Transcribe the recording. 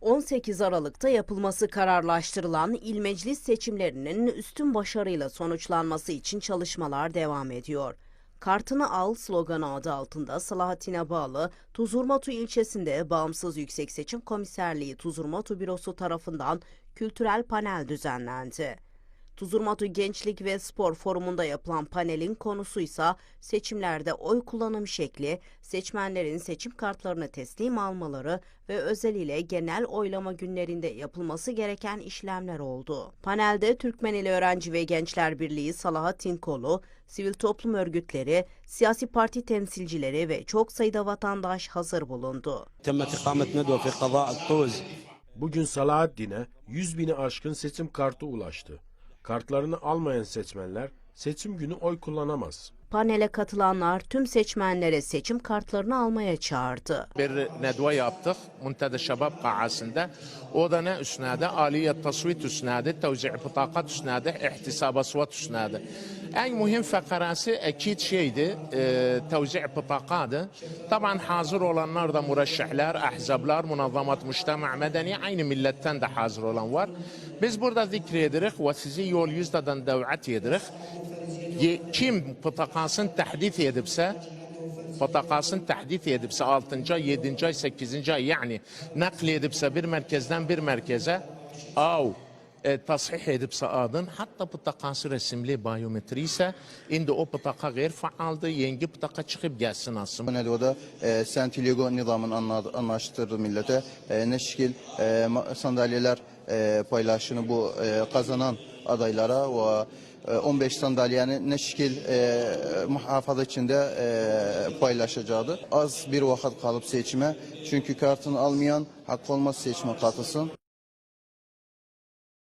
18 Aralık'ta yapılması kararlaştırılan il meclis seçimlerinin üstün başarıyla sonuçlanması için çalışmalar devam ediyor. Kartını al sloganı adı altında Salahattin'e bağlı Tuzurmatu ilçesinde Bağımsız Yüksek Seçim Komiserliği Tuzurmatu Bürosu tarafından kültürel panel düzenlendi. Tuzurmatu Gençlik ve Spor Forumunda yapılan panelin konusu ise seçimlerde oy kullanım şekli, seçmenlerin seçim kartlarını teslim almaları ve özel ile genel oylama günlerinde yapılması gereken işlemler oldu. Panelde Türkmeneli Öğrenci ve Gençler Birliği Salahattin Kolu, sivil toplum örgütleri, siyasi parti temsilcileri ve çok sayıda vatandaş hazır bulundu. Bugün Salahattin'e 100 bini aşkın seçim kartı ulaştı. Kartlarını almayan seçmenler seçim günü oy kullanamaz. Panele katılanlar tüm seçmenlere seçim kartlarını almaya çağırdı. bir nedve yaptık Muntada Şabab Ka'asında. O da ne üsnade? Aliyet tasvit üsnade, tevzi' pıtakat üsnade, ihtisab asvat üsnade. En mühim fakarası ekid şeydi, e, tevzi' pıtakadı. Taban hazır olanlar da murashihler, ahzablar, münazzamat mujtema medeni, aynı milletten de hazır olan var. Biz burada zikredirik ve sizi yol yüzdeden davet edirik. Kim pıtakasını tehdit edipse, Patakasını tehdit edipse 6. ay, 7. ay, 8. ay yani nakl edipse bir merkezden bir merkeze av e, tasih edipse adın hatta pıtakası resimli biyometri ise indi o pıtaka gayr faaldı yengi pıtaka çıkıp gelsin aslında. Nedvada e, Sentiligo nizamını anla- anlaştırdı millete. E, ne şekil e, ma- e, paylaşını bu e, kazanan adaylara ve e, 15 sandalyenin ne şekil e, muhafaza içinde e, paylaşacaktı. Az bir vakit kalıp seçime çünkü kartını almayan hak olmaz seçime katılsın.